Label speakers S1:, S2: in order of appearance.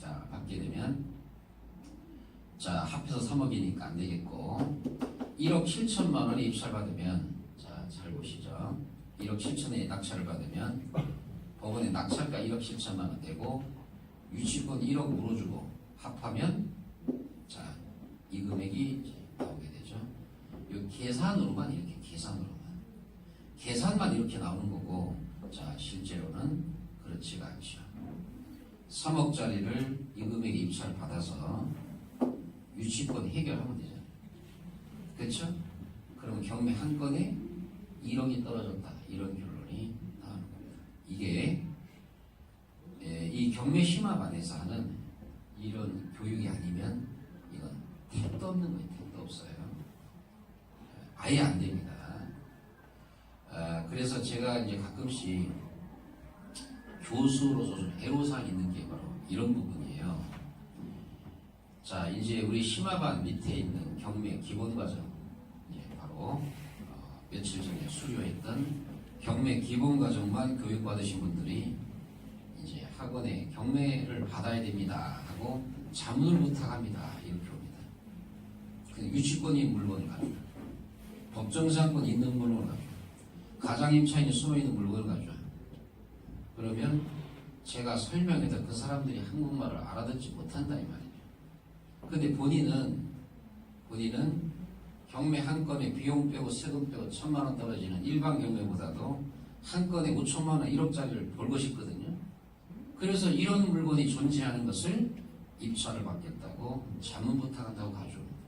S1: 자, 받게 되면 자, 합해서 3억이니까 안 되겠고 1억 7천만 원에 입찰 받으면 자, 잘 보시죠. 1억 7천에 낙찰을 받으면 법원에 낙찰가 1억 7천만 원 되고 유치권 1억 물어주고 합하면 자, 이 금액이 나오게 되죠. 이 계산으로만 이렇게 계산으로만 계산만 이렇게 나오는 거고 자, 실제로는 그렇지가 않죠. 3억짜리를 이 금액에 입찰 받아서 유치권 해결하면 되잖아요. 그렇죠? 그러면 경매 한 건에 1억이 떨어졌다. 이런 결론이 나오는 겁니다. 이게 예, 이 경매 심화반에서 하는 이런 교육이 아니면 이건 택도 없는 거예요. 택도 없어요. 아예 안 됩니다. 아, 그래서 제가 이제 가끔씩 교수로서 좀 애로사항이 있는 게 바로 이런 부분이에요. 자, 이제 우리 심화반 밑에 있는 경매 기본 과정, 이제 바로 어, 며칠 전에 수료했던 경매 기본 과정만 교육 받으신 분들이 이제 학원에 경매를 받아야 됩니다 하고 자문을 부탁합니다 이렇게 옵니다. 그 유치권이 물건을 가져요. 법정상권 있는 물건을 가져요. 가장임차인이 숨어있는 물건을 가져요. 그러면 제가 설명해도 그 사람들이 한국말을 알아듣지 못한다 이 말이에요. 근데 본인은 본인은 경매 한 건에 비용 빼고 세금 빼고 천만 원 떨어지는 일반 경매보다도 한 건에 5천만 원, 1억짜리를 벌고 싶거든요. 그래서 이런 물건이 존재하는 것을 입찰을 받겠다고 자문 부탁한다고 가져옵니다.